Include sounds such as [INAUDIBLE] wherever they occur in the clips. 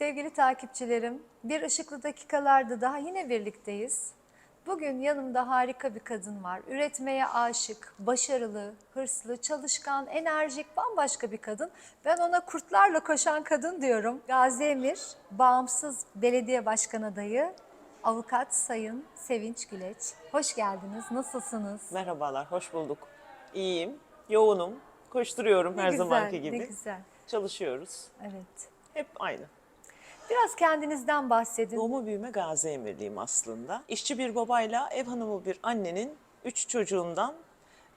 Sevgili takipçilerim, bir ışıklı dakikalarda daha yine birlikteyiz. Bugün yanımda harika bir kadın var. Üretmeye aşık, başarılı, hırslı, çalışkan, enerjik, bambaşka bir kadın. Ben ona kurtlarla koşan kadın diyorum. Gazi Emir, bağımsız belediye başkan adayı, avukat Sayın Sevinç Güleç. Hoş geldiniz, nasılsınız? Merhabalar, hoş bulduk. İyiyim, yoğunum, koşturuyorum her güzel, zamanki gibi. Ne güzel, Çalışıyoruz. evet. Hep aynı. Biraz kendinizden bahsedin. Doğma büyüme Gazi Emirliyim aslında. İşçi bir babayla ev hanımı bir annenin üç çocuğundan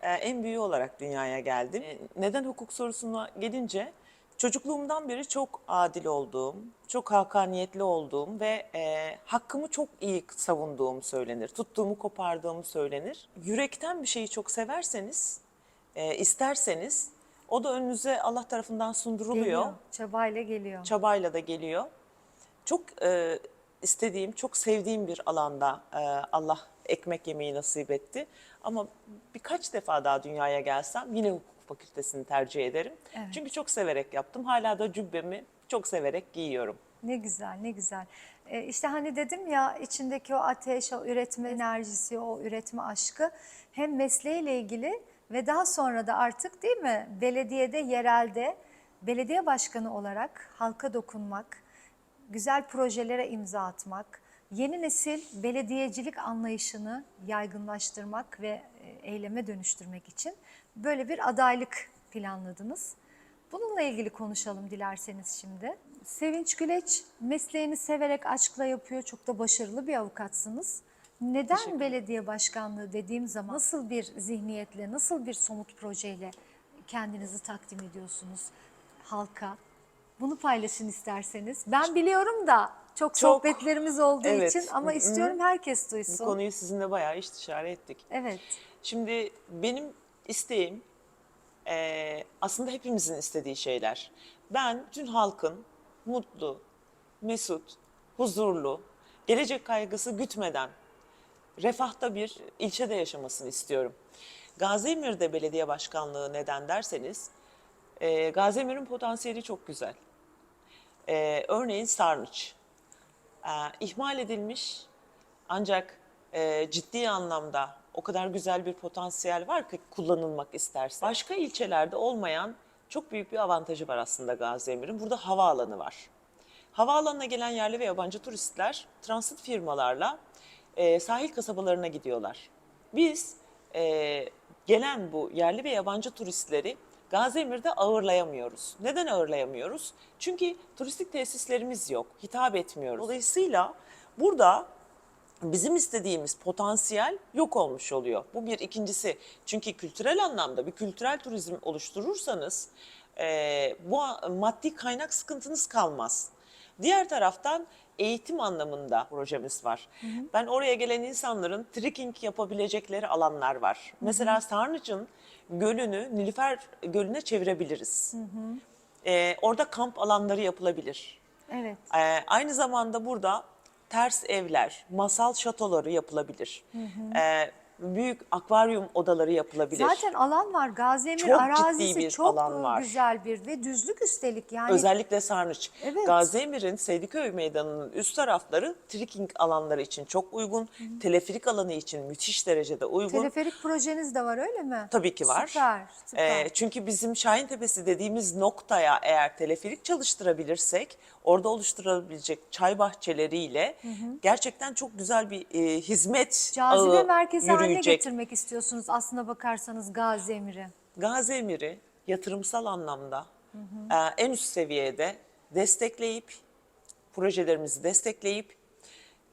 e, en büyüğü olarak dünyaya geldim. E, Neden hukuk sorusuna gelince çocukluğumdan beri çok adil olduğum, çok hakaniyetli olduğum ve e, hakkımı çok iyi savunduğum söylenir. Tuttuğumu kopardığım söylenir. Yürekten bir şeyi çok severseniz, e, isterseniz o da önünüze Allah tarafından sunduruluyor Geliyor, çabayla geliyor. çabayla da geliyor. Çok e, istediğim, çok sevdiğim bir alanda e, Allah ekmek yemeyi nasip etti. Ama birkaç defa daha dünyaya gelsem yine hukuk fakültesini tercih ederim. Evet. Çünkü çok severek yaptım. Hala da cübbemi çok severek giyiyorum. Ne güzel, ne güzel. Ee, işte hani dedim ya içindeki o ateş, o üretme enerjisi, o üretme aşkı hem mesleğiyle ilgili ve daha sonra da artık değil mi belediyede, yerelde belediye başkanı olarak halka dokunmak, güzel projelere imza atmak, yeni nesil belediyecilik anlayışını yaygınlaştırmak ve e, eyleme dönüştürmek için böyle bir adaylık planladınız. Bununla ilgili konuşalım dilerseniz şimdi. Sevinç Güleç mesleğini severek, aşkla yapıyor. Çok da başarılı bir avukatsınız. Neden belediye başkanlığı dediğim zaman nasıl bir zihniyetle, nasıl bir somut projeyle kendinizi takdim ediyorsunuz halka? Bunu paylaşın isterseniz. Ben biliyorum da çok, Çok, sohbetlerimiz olduğu evet. için ama Hı hı. istiyorum herkes Bu duysun. konuyu sizinle bayağı istişare ettik. Evet. Şimdi benim isteğim eee, aslında hepimizin istediği şeyler. Ben tüm halkın mutlu, mesut, huzurlu, gelecek kaygısı gütmeden refahta bir ilçede yaşamasını istiyorum. Gaziemir'de belediye başkanlığı neden derseniz, eee Gaziemir'in potansiyeli çok güzel. Eee, örneğin Sarnıç. Eee, ihmal edilmiş ancak eee, ciddi anlamda o kadar güzel bir potansiyel var ki kullanılmak isterse. Başka ilçelerde olmayan çok büyük bir avantajı var aslında Gaziemir'in. Burada havaalanı var. Havaalanına gelen yerli ve yabancı turistler transit firmalarla eee, sahil kasabalarına gidiyorlar. Biz eee, gelen bu yerli ve yabancı turistleri Gaziemir'de ağırlayamıyoruz. Neden ağırlayamıyoruz? Çünkü turistik tesislerimiz yok, hitap etmiyoruz. Dolayısıyla burada bizim istediğimiz potansiyel yok olmuş oluyor. Bu bir ikincisi. Çünkü kültürel anlamda bir kültürel turizm oluşturursanız e, bu maddi kaynak sıkıntınız kalmaz. Diğer taraftan eğitim anlamında projemiz var. Ben oraya gelen insanların trekking yapabilecekleri alanlar var. Mesela Sarnıç'ın gölünü Nilüfer Gölü'ne çevirebiliriz. E, orada kamp alanları yapılabilir. Evet. Ee, aynı zamanda burada ters evler, masal şatoları yapılabilir. Ee, büyük akvaryum odaları yapılabilir. Zaten alan var. Gaziemir Çok ciddi arazisi bir çok alan e, var. güzel bir ve düzlük üstelik yani. Özellikle Sarnıç. Evet. Gaziemir'in Seydiköy Meydanı'nın üst tarafları trekking alanları için çok uygun. Teleferik alanı için müthiş derecede uygun. Teleferik projeniz de var öyle mi? Tabii ki var. Süper, süper. Ee, çünkü bizim Şahin Tepesi dediğimiz noktaya eğer teleferik çalıştırabilirsek orada oluşturabilecek çay bahçeleriyle gerçekten çok güzel bir e, hizmet Cazibe ağı merkezi haline getirmek istiyorsunuz aslına bakarsanız Gaziemir'i. Gazi Emir'i yatırımsal anlamda e, en üst seviyede destekleyip projelerimizi destekleyip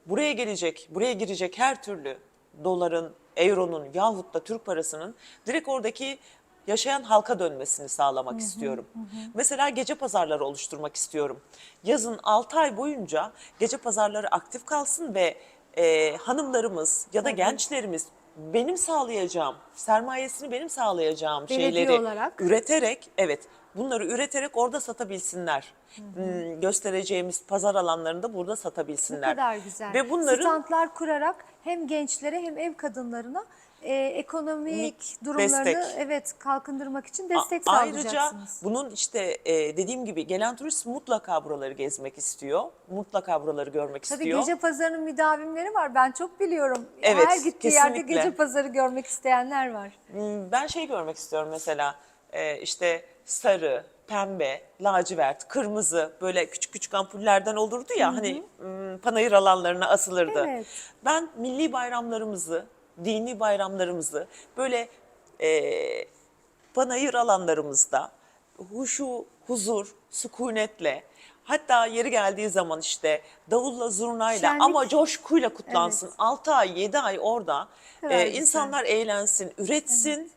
buraya gelecek, buraya girecek her türlü doların, euronun yahut da Türk parasının direkt oradaki yaşayan halka dönmesini sağlamak istiyorum. Mesela gece pazarları oluşturmak istiyorum. Yazın 6 ay boyunca gece pazarları aktif kalsın ve e, hanımlarımız ya da gençlerimiz benim sağlayacağım, sermayesini benim sağlayacağım Belediye şeyleri olarak. üreterek evet bunları üreterek orada satabilsinler. Hmm, Göstereceğimiz pazar alanlarında burada Ne satabilsinler. kadar güzel. Ve bunların Standlar kurarak hem gençlere hem ev kadınlarına e, ekonomik Mik- durumlarını destek. evet kalkındırmak için destek A- Ayrıca bunun işte e, dediğim gibi gelen turist mutlaka buraları gezmek istiyor. Mutlaka buraları görmek Tabii istiyor. gece pazarının müdavimleri var. Ben çok biliyorum. Evet, Her gittiği yerde kesinlikle. gece pazarı görmek isteyenler var. Hmm, Ben şey görmek istiyorum mesela e, işte sarı, pembe, lacivert, kırmızı böyle küçük küçük ampullerden olurdu ya hani hmm, panayır alanlarına asılırdı. Evet. Ben milli bayramlarımızı, dini bayramlarımızı böyle e, panayır alanlarımızda huşu, huzur, sükunetle hatta yeri geldiği zaman işte davulla zurnayla Şenlik. ama coşkuyla kutlansın. Evet. 6 ay 7 ay orada e, insanlar eğlensin, üretsin.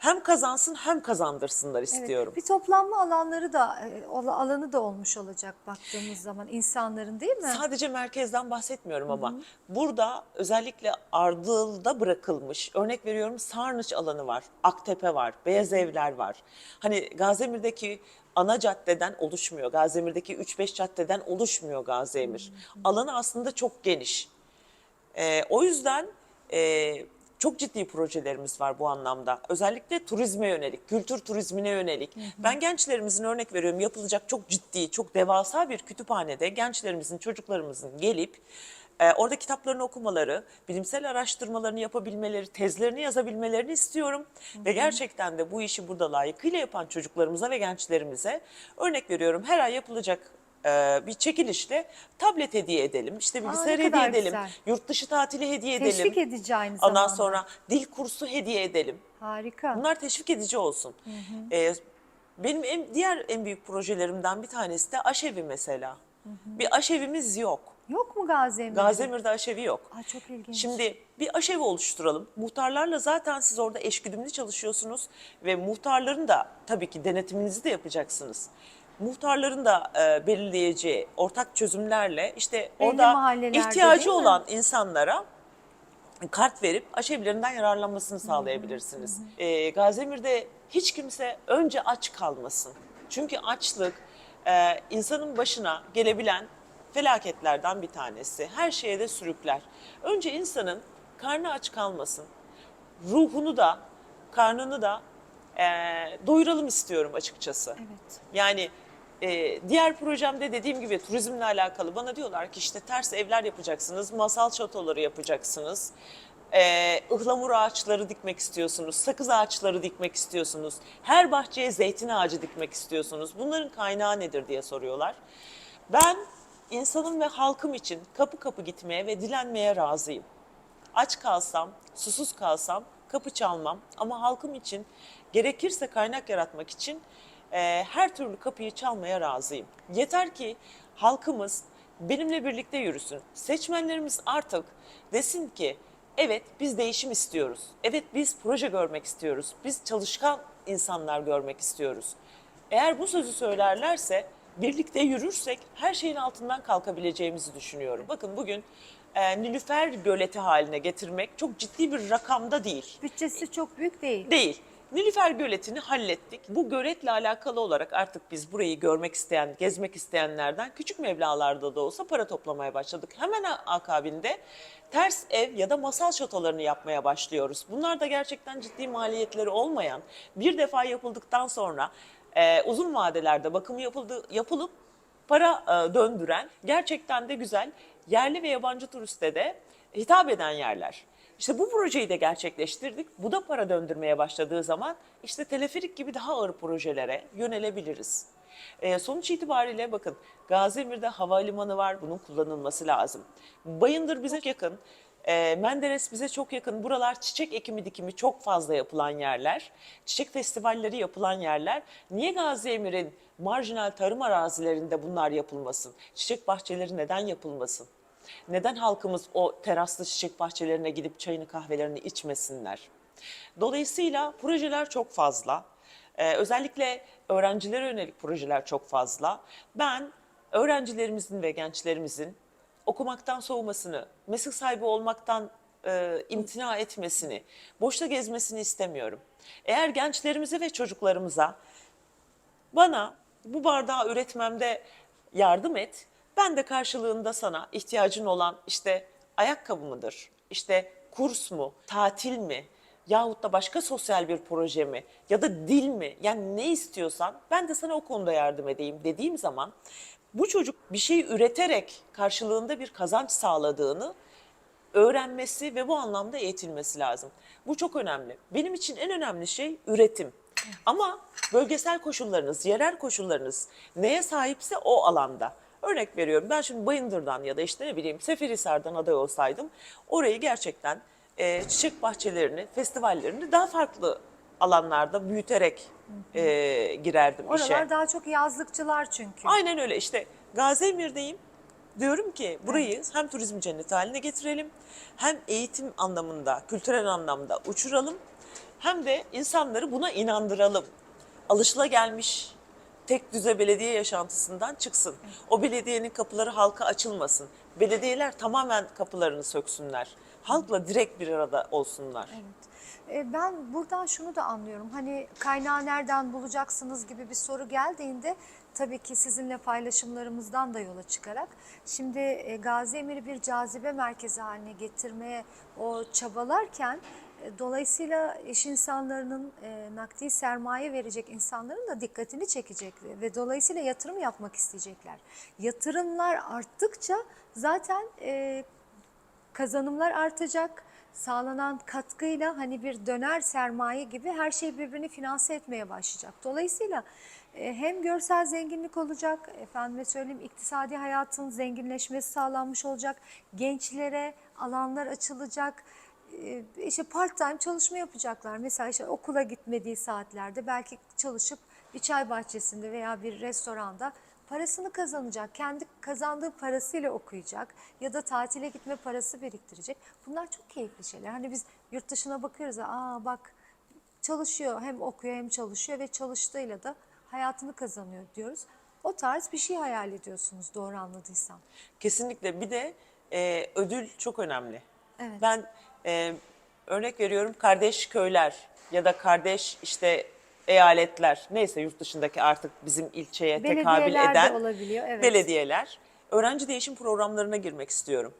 Hem kazansın hem kazandırsınlar Evet, istiyorum. Bir toplanma alanları da e, alanı da olmuş olacak baktığımız zaman insanların değil mi? Sadece merkezden bahsetmiyorum ama burada özellikle Ardıl'da bırakılmış örnek veriyorum Sarnıç alanı var, Aktepe var, Beyaz Evler var. Hani Gaziemir'deki ana caddeden oluşmuyor. Gaziemir'deki 3-5 caddeden oluşmuyor Gaziemir. Alanı aslında çok geniş. Ee, o yüzden e, çok ciddi projelerimiz var bu anlamda. Özellikle turizme yönelik, kültür turizmine yönelik. Ben gençlerimizin örnek veriyorum yapılacak çok ciddi, çok devasa bir kütüphanede gençlerimizin, çocuklarımızın gelip e, orada kitaplarını okumaları, bilimsel araştırmalarını yapabilmeleri, tezlerini yazabilmelerini istiyorum. Ve gerçekten de bu işi burada layıkıyla yapan çocuklarımıza ve gençlerimize örnek veriyorum her ay yapılacak e, bir çekilişle tablet hediye edelim, işte bilgisayar ne hediye kadar edelim, güzel. yurt dışı tatili hediye edelim. Teşvik edici aynı Ondan zamanda. sonra dil kursu hediye edelim. Harika. Bunlar teşvik edici olsun. Ee, benim en, diğer en büyük projelerimden bir tanesi de aşevi mesela. Bir aşevimiz yok. Yok mu Gaziantep'te? Gaziemir'de aşevi yok. Aa, çok ilginç. Şimdi bir aşevi oluşturalım. Muhtarlarla zaten siz orada eşgüdümlü çalışıyorsunuz ve muhtarların da tabii ki denetiminizi de yapacaksınız. Muhtarların da e, belirleyeceği ortak çözümlerle işte Belli orada mahallelerde ihtiyacı değil mi? olan insanlara kart verip aşevilerinden yararlanmasını sağlayabilirsiniz. Ee, Gazemir'de hiç kimse önce aç kalmasın. Çünkü açlık e, insanın başına gelebilen felaketlerden bir tanesi. Her şeye de sürükler. Önce insanın karnı aç kalmasın. Ruhunu da, karnını da e, doyuralım istiyorum açıkçası. Evet. Yani e, diğer projemde dediğim gibi turizmle alakalı bana diyorlar ki işte ters evler yapacaksınız, masal şatoları yapacaksınız. E, ıhlamur ağaçları dikmek istiyorsunuz, sakız ağaçları dikmek istiyorsunuz. Her bahçeye zeytin ağacı dikmek istiyorsunuz. Bunların kaynağı nedir diye soruyorlar. Ben insanım ve halkım için kapı kapı gitmeye ve dilenmeye razıyım. Aç kalsam, susuz kalsam kapı çalmam ama halkım için gerekirse kaynak yaratmak için e, her türlü kapıyı çalmaya razıyım. Yeter ki halkımız benimle birlikte yürüsün. Seçmenlerimiz artık desin ki evet biz değişim istiyoruz. Evet biz proje görmek istiyoruz. Biz çalışkan insanlar görmek istiyoruz. Eğer bu sözü söylerlerse birlikte yürürsek her şeyin altından kalkabileceğimizi düşünüyorum. Bakın bugün e, Nilüfer göleti haline getirmek çok ciddi bir rakamda değil. Bütçesi çok büyük değil. Değil. Nilüfer göletini hallettik. Bu göletle alakalı olarak artık biz burayı görmek isteyen, gezmek isteyenlerden küçük meblalarda da olsa para toplamaya başladık. Hemen akabinde ters ev ya da masal şatolarını yapmaya başlıyoruz. Bunlar da gerçekten ciddi maliyetleri olmayan, bir defa yapıldıktan sonra e, uzun vadelerde bakımı yapıldı, yapılıp para e, döndüren gerçekten de güzel yerli ve yabancı turiste de hitap eden yerler. İşte bu projeyi de gerçekleştirdik. Bu da para döndürmeye başladığı zaman işte teleferik gibi daha ağır projelere yönelebiliriz. E, sonuç itibariyle bakın Gaziemir'de havalimanı var. Bunun kullanılması lazım. Bayındır bize yakın. E, Menderes bize çok yakın. Buralar çiçek ekimi dikimi çok fazla yapılan yerler. Çiçek festivalleri yapılan yerler. Niye Gaziemir'in marjinal tarım arazilerinde bunlar yapılmasın? Çiçek bahçeleri neden yapılmasın? Neden halkımız o teraslı çiçek bahçelerine gidip çayını kahvelerini içmesinler? Dolayısıyla projeler çok fazla. Ee, özellikle öğrencilere yönelik projeler çok fazla. Ben öğrencilerimizin ve gençlerimizin okumaktan soğumasını, meslek sahibi olmaktan e, imtina etmesini, boşta gezmesini istemiyorum. Eğer gençlerimize ve çocuklarımıza Bana bu bardağı üretmemde yardım et. Ben de karşılığında sana ihtiyacın olan işte ayakkabı mıdır? İşte kurs mu? Tatil mi? Yahut da başka sosyal bir proje mi? Ya da dil mi? Yani ne istiyorsan ben de sana o konuda yardım edeyim dediğim zaman bu çocuk bir şey üreterek karşılığında bir kazanç sağladığını öğrenmesi ve bu anlamda eğitilmesi lazım. Bu çok önemli. Benim için en önemli şey üretim. Ama bölgesel koşullarınız, yerel koşullarınız neye sahipse o alanda. Örnek veriyorum ben şimdi Bayındır'dan ya da işte ne bileyim Seferihisar'dan aday olsaydım orayı gerçekten e, çiçek bahçelerini, festivallerini daha farklı alanlarda büyüterek e, girerdim işe. Oralar daha çok yazlıkçılar çünkü. Aynen öyle işte Gazi Emir'deyim. Diyorum ki burayı hem turizm cenneti haline getirelim hem eğitim anlamında, kültürel anlamda uçuralım hem de insanları buna inandıralım. Alışılagelmiş tek düze belediye yaşantısından çıksın. O belediyenin kapıları halka açılmasın. Belediyeler tamamen kapılarını söksünler. Halkla direkt bir arada olsunlar. E, Ben buradan şunu da anlıyorum. Hani kaynağı nereden bulacaksınız gibi bir soru geldiğinde tabii ki sizinle paylaşımlarımızdan da yola çıkarak şimdi e, Gazi Emir'i bir cazibe merkezi haline getirmeye o çabalarken dolayısıyla iş insanlarının e, nakdi sermaye verecek insanların da dikkatini çekecek ve dolayısıyla yatırım yapmak isteyecekler. Yatırımlar arttıkça zaten e, kazanımlar artacak. Sağlanan katkıyla hani bir döner sermaye gibi her şey birbirini finanse etmeye başlayacak. Dolayısıyla e, hem görsel zenginlik olacak, efendime söyleyeyim iktisadi hayatın zenginleşmesi sağlanmış olacak, gençlere alanlar açılacak, işte part time çalışma yapacaklar. Mesela işte okula gitmediği saatlerde belki çalışıp bir çay bahçesinde veya bir restoranda parasını kazanacak. Kendi kazandığı parasıyla okuyacak ya da tatile gitme parası biriktirecek. Bunlar çok keyifli şeyler. Hani biz yurt dışına bakıyoruz. Aa bak çalışıyor hem okuyor hem çalışıyor ve çalıştığıyla da hayatını kazanıyor diyoruz. O tarz bir şey hayal ediyorsunuz doğru anladıysam. Kesinlikle bir de e, ödül çok önemli. Evet. Ben e, örnek veriyorum kardeş köyler ya da kardeş işte eyaletler neyse yurt dışındaki artık bizim ilçeye tekabül eden olabiliyor, evet. belediyeler öğrenci değişim programlarına girmek istiyorum.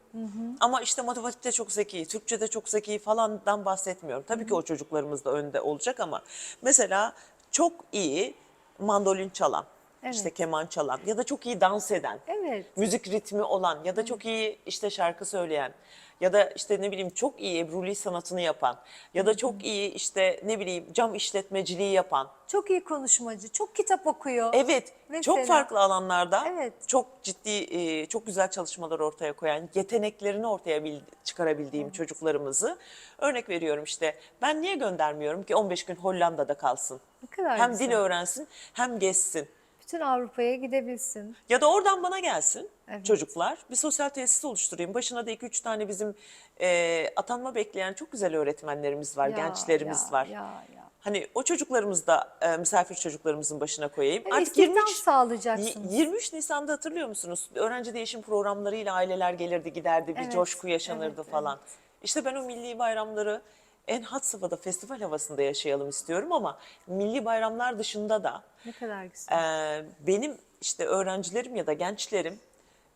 Ama işte matematikte çok zeki, Türkçe'de çok zeki falandan bahsetmiyorum. Tabii ki o çocuklarımız da önde olacak ama mesela çok iyi mandolin çalan, Evet. işte keman çalan ya da çok iyi dans eden Evet. müzik ritmi olan ya da çok iyi işte şarkı söyleyen ya da işte ne bileyim çok iyi Ebruli sanatını yapan ya da çok iyi işte ne bileyim cam işletmeciliği yapan. Çok iyi konuşmacı, çok kitap okuyor. Evet Mesela. çok farklı alanlarda Evet. çok ciddi e, çok güzel çalışmalar ortaya koyan yeteneklerini ortaya bil- çıkarabildiğim çocuklarımızı örnek veriyorum işte ben niye göndermiyorum ki 15 gün Hollanda'da kalsın. Ne kadar Hem güzel. dil öğrensin hem gezsin. Bütün Avrupa'ya gidebilsin. Ya da oradan bana gelsin Evet. çocuklar. Bir sosyal tesis oluşturayım. Başına da iki üç tane bizim e, atanma bekleyen çok güzel öğretmenlerimiz var, Ya, gençlerimiz ya, var. Ya, ya. Hani o çocuklarımızı da e, misafir çocuklarımızın başına koyayım. Evet, Artık istihdam 23, sağlayacaksınız. y- 23 Nisan'da hatırlıyor musunuz? Öğrenci değişim programlarıyla aileler gelirdi giderdi bir Evet, coşku yaşanırdı evet, falan. İşte ben o milli bayramları en had safhada festival havasında yaşayalım istiyorum ama milli bayramlar dışında da Ne kadar güzel. ee, benim işte öğrencilerim ya da gençlerim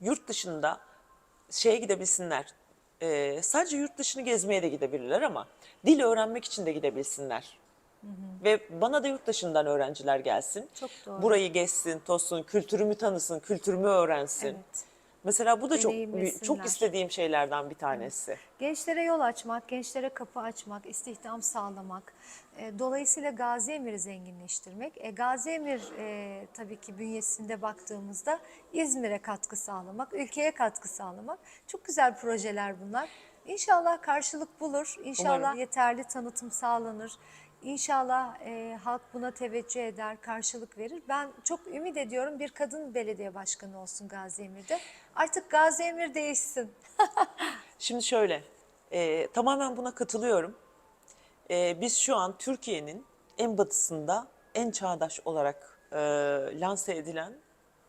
yurt dışında şeye gidebilsinler. Ee, sadece yurt dışını gezmeye de gidebilirler ama dil öğrenmek için de gidebilsinler. Ve bana da yurt dışından öğrenciler gelsin. Çok doğru. Burayı gezsin, tozsun, kültürümü tanısın, kültürümü öğrensin. Evet. Mesela bu da çok Deneyimlesinler. çok istediğim şeylerden bir tanesi. Gençlere yol açmak, gençlere kapı açmak, istihdam sağlamak, e, dolayısıyla Gazi Emir'i zenginleştirmek. E, Gazi Emir e, tabii ki bünyesinde baktığımızda İzmir'e katkı sağlamak, ülkeye katkı sağlamak. Çok güzel projeler bunlar. İnşallah karşılık bulur, İnşallah Umarım. yeterli tanıtım sağlanır. İnşallah e, halk buna teveccüh eder, karşılık verir. Ben çok ümit ediyorum bir kadın belediye başkanı olsun Gazi Emir'de. Artık Gazi Emir değişsin. [LAUGHS] Şimdi şöyle, e, tamamen buna katılıyorum. E, biz şu an Türkiye'nin en batısında en çağdaş olarak e, lanse edilen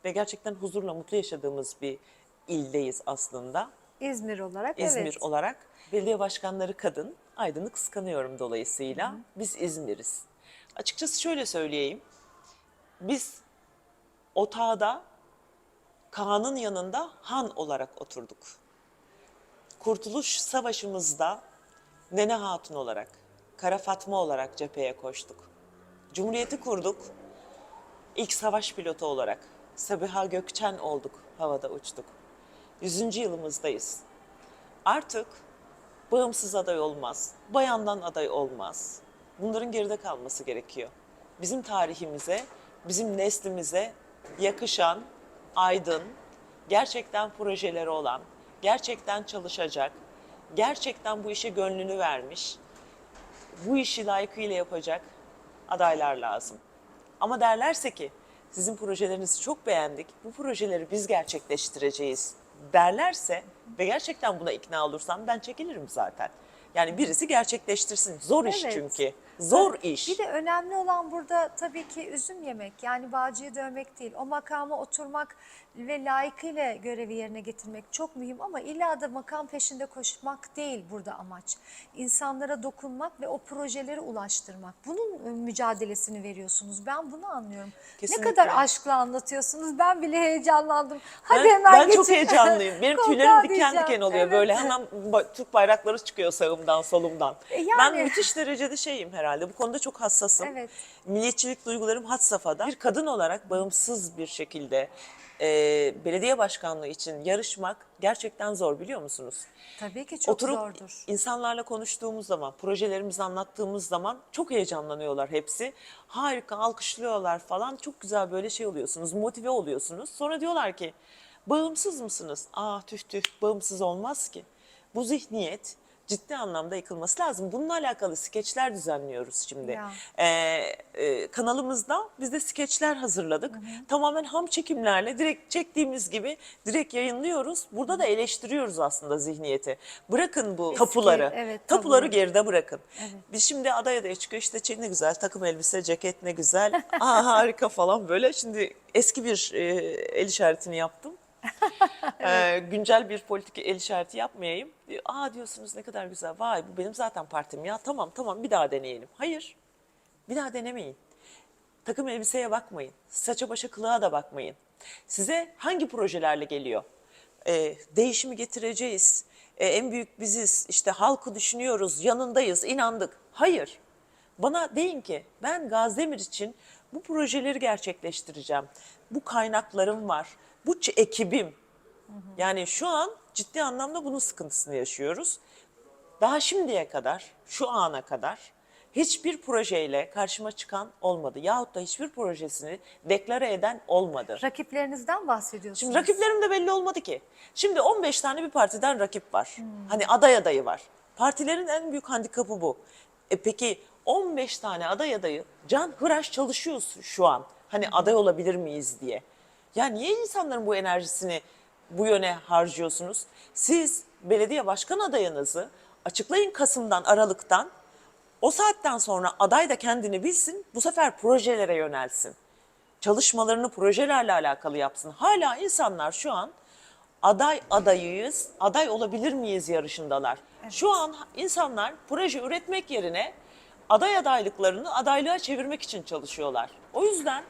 ve gerçekten huzurla mutlu yaşadığımız bir ildeyiz aslında. İzmir olarak İzmir evet. olarak. Belediye başkanları kadın, Aydın'ı kıskanıyorum dolayısıyla. Biz İzmir'iz. Açıkçası şöyle söyleyeyim. Biz otağda Kaan'ın yanında han olarak oturduk. Kurtuluş Savaşı'mızda Nene Hatun olarak, Kara Fatma olarak cepheye koştuk. Cumhuriyeti kurduk. İlk savaş pilotu olarak Sabiha Gökçen olduk, havada uçtuk. 100. yılımızdayız. Artık bağımsız aday olmaz, bayandan aday olmaz. Bunların geride kalması gerekiyor. Bizim tarihimize, bizim neslimize yakışan, aydın, gerçekten projeleri olan, gerçekten çalışacak, gerçekten bu işe gönlünü vermiş, bu işi layıkıyla yapacak adaylar lazım. Ama derlerse ki sizin projelerinizi çok beğendik, bu projeleri biz gerçekleştireceğiz derlerse ve gerçekten buna ikna olursam ben çekilirim zaten. Yani birisi gerçekleştirsin. Zor iş Evet. çünkü. Zor iş. Bir de önemli olan burada tabii ki üzüm yemek yani bağcıyı dövmek değil. O makama oturmak ve layıkıyla görevi yerine getirmek çok mühim ama illa da makam peşinde koşmak değil burada amaç. İnsanlara dokunmak ve o projeleri ulaştırmak. Bunun e, mücadelesini veriyorsunuz. Ben bunu anlıyorum. Kesinlikle. Ne kadar aşkla anlatıyorsunuz. Ben bile heyecanlandım. Hadi ben, hemen ben çok geçin. heyecanlıyım. Benim [LAUGHS] tüylerim diken diken oluyor. Evet. Böyle hemen Türk bayrakları çıkıyor sağımdan solumdan. E yani. Ben müthiş derecede şeyim herhalde. Bu konuda çok hassasım. Evet. Milliyetçilik duygularım had safhada. Bir kadın olarak bağımsız bir şekilde e, belediye başkanlığı için yarışmak gerçekten zor biliyor musunuz? Tabii ki çok Oturup zordur. insanlarla konuştuğumuz zaman, projelerimizi anlattığımız zaman çok heyecanlanıyorlar hepsi. Harika, alkışlıyorlar falan. Çok güzel böyle şey oluyorsunuz, motive oluyorsunuz. Sonra diyorlar ki, bağımsız mısınız? Aa tüh tüh, bağımsız olmaz ki. Bu zihniyet ciddi anlamda yıkılması lazım. Bununla alakalı skeçler düzenliyoruz şimdi. Ya. Ee, e, kanalımızda biz de skeçler hazırladık. Tamamen ham çekimlerle direkt çektiğimiz gibi direkt yayınlıyoruz. Burada da eleştiriyoruz aslında zihniyeti. Bırakın bu Eski, tapuları. evet, tapuları tabuları. geride bırakın. Biz şimdi aday adaya çıkıyor işte çek ne güzel takım elbise, ceket ne güzel. [LAUGHS] Aa harika falan böyle. Şimdi eski bir e, el işaretini yaptım. [LAUGHS] Ee, güncel bir politik el işareti yapmayayım. Diyor, Aa diyorsunuz ne kadar güzel. Vay bu benim zaten partim ya. Tamam tamam bir daha deneyelim. Hayır. Bir daha denemeyin. Takım elbiseye bakmayın. Saça başa kılığa da bakmayın. Size hangi projelerle geliyor? Ee, değişimi getireceğiz. Ee, en büyük biziz. İşte halkı düşünüyoruz. Yanındayız. inandık. Hayır. Bana deyin ki ben Gazdemir için bu projeleri gerçekleştireceğim. Bu kaynaklarım var. Bu ekibim. Yani şu an ciddi anlamda bunun sıkıntısını yaşıyoruz. Daha şimdiye kadar, şu ana kadar hiçbir projeyle karşıma çıkan olmadı. Yahut da hiçbir projesini deklare eden olmadı. Rakiplerinizden bahsediyorsunuz. Şimdi rakiplerim de belli olmadı ki. Şimdi 15 tane bir partiden rakip var. Hani aday adayı var. Partilerin en büyük handikapı bu. E peki 15 tane aday adayı can hıraş çalışıyoruz şu an. Hani aday olabilir miyiz diye. Ya niye insanların bu enerjisini bu yöne harcıyorsunuz? Siz belediye başkan adayınızı açıklayın Kasım'dan, Aralık'tan. O saatten sonra aday da kendini bilsin, bu sefer projelere yönelsin çalışmalarını projelerle alakalı yapsın. Hala insanlar şu an aday adayıyız, aday olabilir miyiz yarışındalar. Şu an insanlar proje üretmek yerine aday adaylıklarını adaylığa çevirmek için çalışıyorlar. O yüzden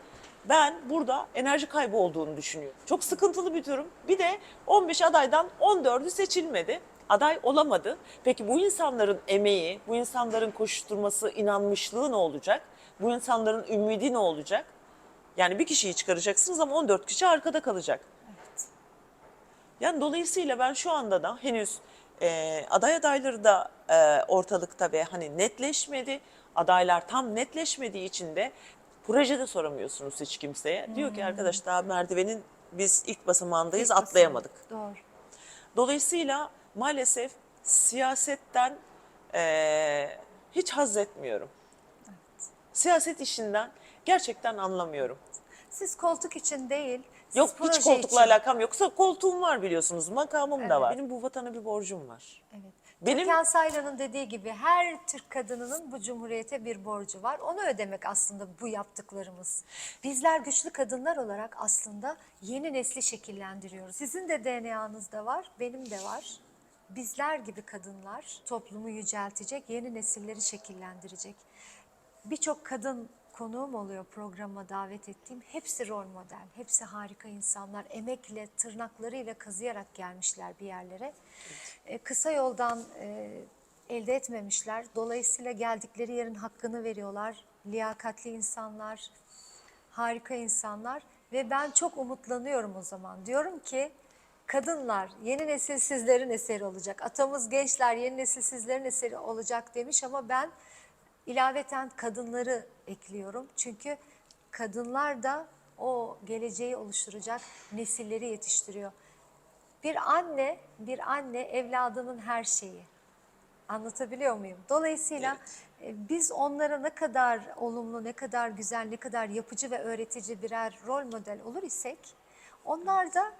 ben burada enerji kaybı olduğunu düşünüyorum. Çok sıkıntılı bir durum. Bir de 15 adaydan 14'ü seçilmedi. Aday olamadı. Peki bu insanların emeği, bu insanların koşturması, inanmışlığı ne olacak? Bu insanların ümidi ne olacak? Yani bir kişiyi çıkaracaksınız ama 14 kişi arkada kalacak. Yani dolayısıyla ben şu anda da henüz e, aday adayları da e, ortalıkta ve hani netleşmedi. Adaylar tam netleşmediği için de projede soramıyorsunuz hiç kimseye. Diyor ki arkadaş daha merdivenin biz ilk basamağındayız İlk atlayamadık. Doğru. Dolayısıyla maalesef siyasetten eee, hiç haz etmiyorum. Siyaset işinden gerçekten anlamıyorum. Siz koltuk için değil, siz Yok hiç proje koltukla için. alakam yoksa koltuğum var biliyorsunuz, makamım da var. Benim bu vatana bir borcum var. Evet. Benim- Türkan Saylan'ın dediği gibi her Türk kadınının bu cumhuriyete bir borcu var. Onu ödemek aslında bu yaptıklarımız. Bizler güçlü kadınlar olarak aslında yeni nesli şekillendiriyoruz. Sizin de DNA'nızda var, benim de var. Bizler gibi kadınlar toplumu yüceltecek, yeni nesilleri şekillendirecek. Birçok kadın konuğum oluyor programa davet ettiğim. Hepsi rol model, hepsi harika insanlar. Emekle, tırnaklarıyla kazıyarak gelmişler bir yerlere. E, kısa yoldan e, elde etmemişler. Dolayısıyla geldikleri yerin hakkını veriyorlar. Liyakatli insanlar, harika insanlar ve ben çok umutlanıyorum o zaman. Diyorum ki kadınlar yeni nesil sizlerin eseri olacak. Atamız gençler yeni nesil sizlerin eseri olacak demiş ama ben ilaveten kadınları ekliyorum. Çünkü kadınlar da o geleceği oluşturacak nesilleri yetiştiriyor. Bir anne, bir anne evladının her şeyi. Anlatabiliyor muyum? Dolayısıyla e, biz onlara ne kadar olumlu, ne kadar güzel, ne kadar yapıcı ve öğretici birer rol model olur isek, onlar da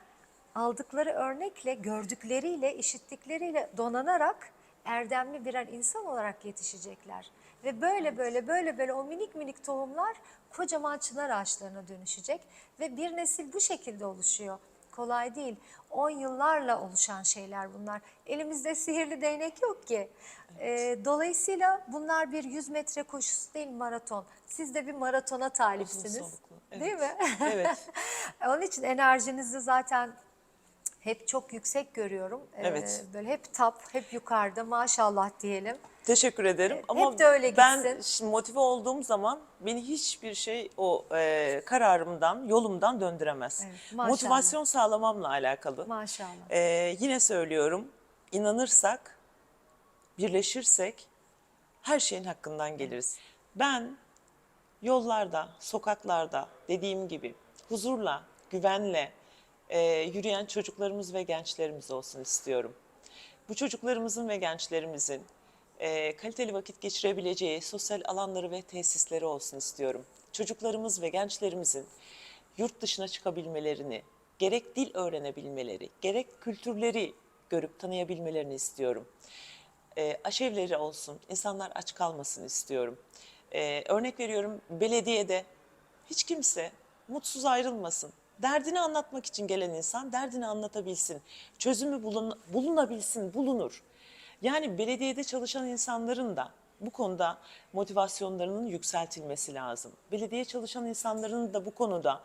aldıkları örnekle, gördükleriyle, işittikleriyle donanarak erdemli birer insan olarak yetişecekler. Ve böyle böyle böyle böyle o minik minik tohumlar kocaman çınar ağaçlarına dönüşecek ve bir nesil bu şekilde oluşuyor. Kolay değil. 10 yıllarla oluşan şeyler bunlar. Elimizde sihirli değnek yok ki. Ee, dolayısıyla bunlar bir 100 metre koşusu değil maraton. Siz de bir maratona talipsiniz. evet. Değil mi? Evet. [LAUGHS] Onun için enerjinizi zaten hep çok yüksek görüyorum. Ee, Evet. Böyle hep tap, hep yukarıda maşallah diyelim. Teşekkür ederim. Ama hep de öyle ben gitsin. şimdi motive olduğum zaman beni hiçbir şey o e, kararımdan, yolumdan döndüremez. Evet, maşallah. Motivasyon sağlamamla alakalı. Maşallah. E, yine söylüyorum, inanırsak, birleşirsek her şeyin hakkından geliriz. Ben yollarda, sokaklarda dediğim gibi huzurla, güvenle e, yürüyen çocuklarımız ve gençlerimiz olsun istiyorum. Bu çocuklarımızın ve gençlerimizin e, kaliteli vakit geçirebileceği sosyal alanları ve tesisleri olsun istiyorum. Çocuklarımız ve gençlerimizin yurt dışına çıkabilmelerini, gerek dil öğrenebilmeleri, gerek kültürleri görüp tanıyabilmelerini istiyorum e, aşevleri olsun, insanlar aç kalmasın istiyorum. E, örnek veriyorum belediyede hiç kimse mutsuz ayrılmasın. Derdini anlatmak için gelen insan derdini anlatabilsin. Çözümü bulun, bulunabilsin, bulunur. Yani belediyede çalışan insanların da bu konuda motivasyonlarının yükseltilmesi lazım. Belediye çalışan insanların da bu konuda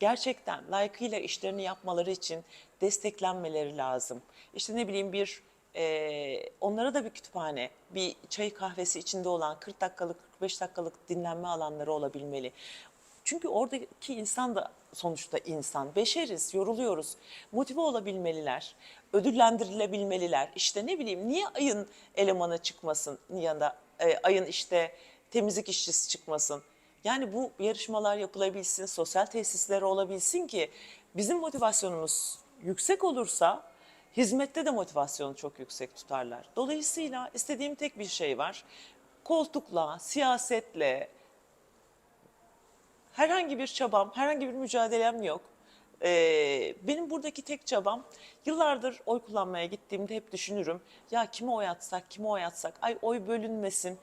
gerçekten layıkıyla işlerini yapmaları için desteklenmeleri lazım. İşte ne bileyim bir ee, onlara da bir kütüphane, bir çay kahvesi içinde olan 40 dakikalık, 45 dakikalık dinlenme alanları olabilmeli. Çünkü oradaki insan da sonuçta insan. Beşeriz, yoruluyoruz. Motive olabilmeliler, ödüllendirilebilmeliler. İşte ne bileyim niye ayın elemanı çıkmasın ya da e, ayın işte temizlik işçisi çıkmasın. Yani bu yarışmalar yapılabilsin, sosyal tesisler olabilsin ki bizim motivasyonumuz yüksek olursa hizmette de motivasyonu çok yüksek tutarlar. Dolayısıyla istediğim tek bir şey var. Koltukla, siyasetle, herhangi bir çabam, herhangi bir mücadelem yok. Ee, benim buradaki tek çabam yıllardır oy kullanmaya gittiğimde hep düşünürüm. Ya kime oy atsak, kime oy atsak, ay oy bölünmesin,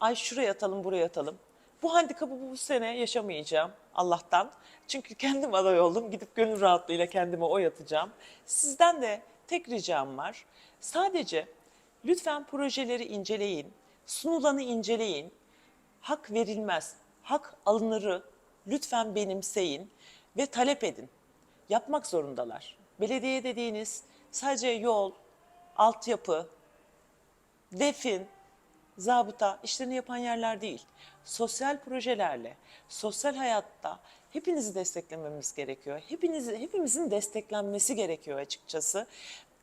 ay şuraya atalım, buraya atalım. Bu handikapı bu sene yaşamayacağım Allah'tan. Çünkü kendim aday oldum. Gidip gönül rahatlığıyla kendime oy atacağım. Sizden de tek ricam var. Sadece lütfen projeleri inceleyin. Sunulanı inceleyin. Hak verilmez. Hak alınırı lütfen benimseyin ve talep edin. Yapmak zorundalar. Belediye dediğiniz sadece yol, altyapı, defin, zabıta işlerini yapan yerler değil. Sosyal projelerle, sosyal hayatta hepinizi desteklememiz gerekiyor. Hepinizi, hepimizin desteklenmesi gerekiyor açıkçası.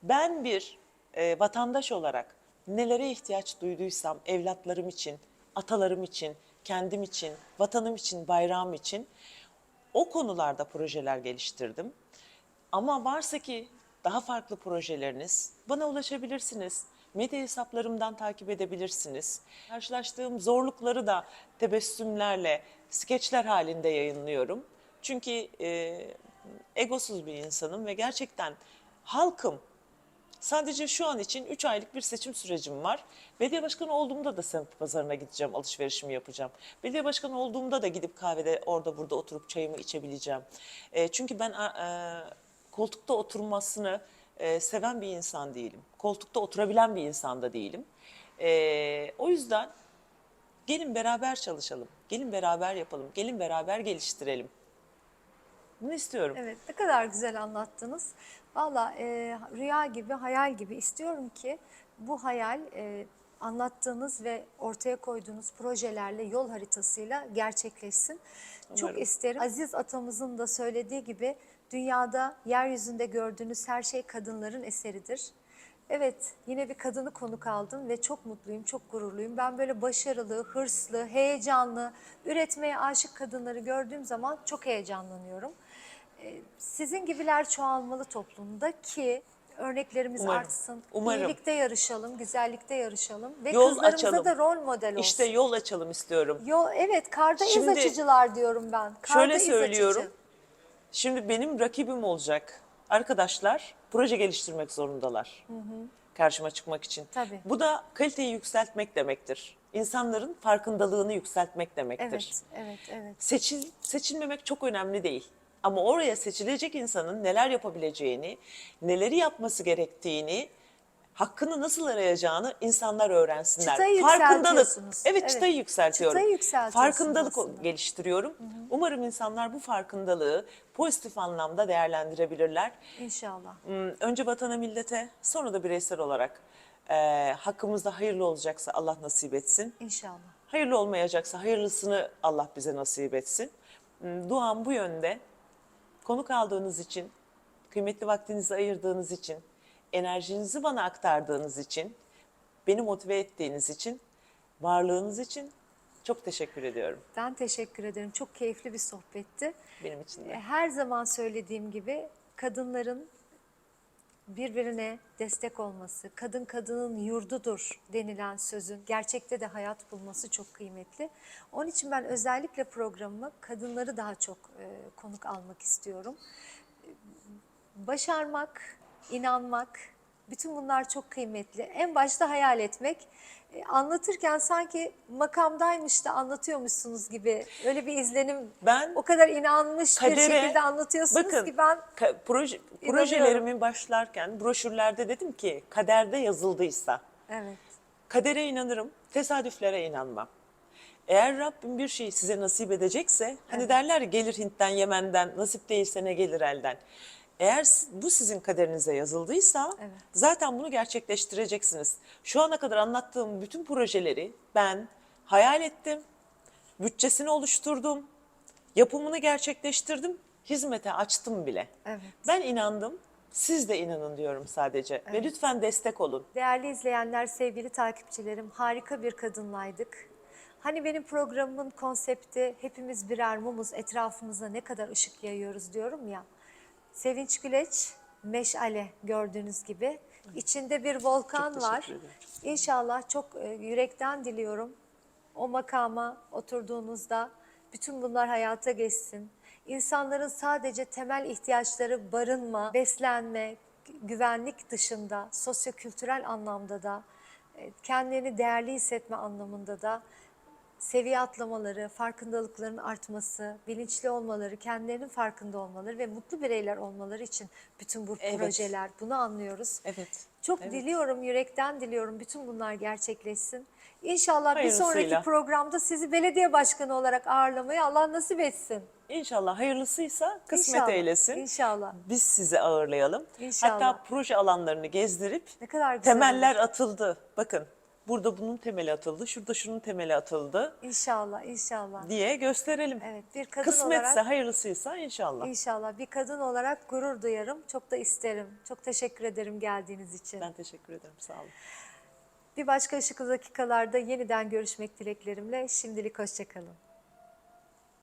Ben bir e, vatandaş olarak nelere ihtiyaç duyduysam evlatlarım için, atalarım için, kendim için, vatanım için, bayrağım için o konularda projeler geliştirdim. Ama varsa ki daha farklı projeleriniz bana ulaşabilirsiniz. Medya hesaplarımdan takip edebilirsiniz. Karşılaştığım zorlukları da tebessümlerle, skeçler halinde yayınlıyorum. Çünkü e, egosuz bir insanım ve gerçekten halkım Sadece şu an için 3 aylık bir seçim sürecim var. Belediye başkanı olduğumda da semt pazarına gideceğim, alışverişimi yapacağım. Belediye başkanı olduğumda da gidip kahvede orada burada oturup çayımı içebileceğim. E, çünkü ben e, koltukta oturmasını e, seven bir insan değilim. Koltukta oturabilen bir insan da değilim. E, o yüzden gelin beraber çalışalım. Gelin beraber yapalım. Gelin beraber geliştirelim. Bunu istiyorum. Evet, ne kadar güzel anlattınız. Valla e, rüya gibi, hayal gibi istiyorum ki bu hayal e, anlattığınız ve ortaya koyduğunuz projelerle, yol haritasıyla gerçekleşsin. Çok Umarım. isterim. Aziz atamızın da söylediği gibi dünyada, yeryüzünde gördüğünüz her şey kadınların eseridir. Evet, yine bir kadını konuk aldım ve çok mutluyum, çok gururluyum. Ben böyle başarılı, hırslı, heyecanlı, üretmeye aşık kadınları gördüğüm zaman çok heyecanlanıyorum. Ee, Sizin gibiler çoğalmalı toplumda ki örneklerimiz Umarım, artsın. umarım. İyilikte yarışalım, güzellikte yarışalım ve Yol kızlarımıza açalım. da rol model olsun. İşte yol açalım istiyorum. Yol, evet, karda Şimdi- iz açıcılar diyorum ben. Karda Şöyle söylüyorum. açıcı. Şimdi benim rakibim olacak arkadaşlar proje geliştirmek zorundalar. Karşıma çıkmak için. Tabii. Bu da kaliteyi yükseltmek demektir. İnsanların farkındalığını yükseltmek demektir. Evet, evet, evet. Seçil, seçilmemek çok önemli değil. Ama oraya seçilecek insanın neler yapabileceğini, neleri yapması gerektiğini, hakkını nasıl arayacağını insanlar öğrensinler. Çıtayı Farkındalık. Evet, Evet. çıtayı yükseltiyorum. Çıtayı Farkındalık aslında. geliştiriyorum. Umarım insanlar bu farkındalığı pozitif anlamda değerlendirebilirler. İnşallah. Hmm, Önce vatana, millete, sonra da bireysel olarak eee hakkımızda hayırlı olacaksa Allah nasip etsin. İnşallah. Hayırlı olmayacaksa hayırlısını Allah bize nasip etsin. Hmm, Duam bu yönde. Konuk aldığınız için, kıymetli vaktinizi ayırdığınız için, enerjinizi bana aktardığınız için, beni motive ettiğiniz için, varlığınız için çok teşekkür ediyorum. Ben teşekkür ederim. Çok keyifli bir sohbetti. Benim için de. Her zaman söylediğim gibi kadınların birbirine destek olması, kadın kadının yurdudur denilen sözün gerçekte de hayat bulması çok kıymetli. Onun için ben özellikle programıma kadınları daha çok e, konuk almak istiyorum. Başarmak, inanmak, bütün bunlar çok kıymetli. En başta hayal etmek. E, Anlatırken sanki makamdaymış da anlatıyormuşsunuz gibi öyle bir izlenim. Ben o kadar inanmış bir kadere- şekilde anlatıyorsunuz Bakın, ki ben proje, projelerimin başlarken broşürlerde dedim ki kaderde yazıldıysa evet kadere inanırım, tesadüflere inanmam. Eğer Rabbim bir şeyi size nasip edecekse, hani derler ya, gelir Hint'ten, Yemen'den, nasip değilse ne gelir elden. Eğer bu sizin kaderinize yazıldıysa Evet. zaten bunu gerçekleştireceksiniz. Şu ana kadar anlattığım bütün projeleri ben hayal ettim, bütçesini oluşturdum, yapımını gerçekleştirdim, hizmete açtım bile. evet. Ben inandım, siz de inanın diyorum sadece ve lütfen destek olun. Değerli izleyenler, sevgili takipçilerim, harika bir kadınlaydık. Hani benim programımın konsepti hepimiz birer mumuz etrafımıza ne kadar ışık yayıyoruz diyorum ya. Sevinç Güleç, meşale gördüğünüz gibi. İçinde bir volkan Çok var. ederim. İnşallah çok e, yürekten diliyorum. O makama oturduğunuzda bütün bunlar hayata geçsin. İnsanların sadece temel ihtiyaçları barınma, beslenme, güvenlik dışında sosyokültürel anlamda da e, kendilerini değerli hissetme anlamında da seviye atlamaları, farkındalıkların artması, bilinçli olmaları, kendilerinin farkında olmaları ve mutlu bireyler olmaları için bütün bu Evet. projeler. Bunu anlıyoruz. Evet. Çok Evet. diliyorum, yürekten diliyorum bütün bunlar gerçekleşsin. İnşallah bir sonraki programda sizi belediye başkanı olarak ağırlamayı Allah nasip etsin. İnşallah hayırlısıysa kısmet İnşallah, eylesin. İnşallah. Biz sizi ağırlayalım. İnşallah. Hatta proje alanlarını gezdirip Ne kadar güzel temeller olur. atıldı. Bakın burada bunun temeli atıldı, şurada şunun temeli atıldı İnşallah, inşallah. diye gösterelim. Evet, bir kadın Kısmetse, olarak hayırlısıysa inşallah. İnşallah bir kadın olarak gurur duyarım. Çok da isterim. Çok teşekkür ederim geldiğiniz için. Ben teşekkür ederim. Sağ olun. Bir başka ışıklı dakikalarda yeniden görüşmek dileklerimle. Şimdilik hoşçakalın.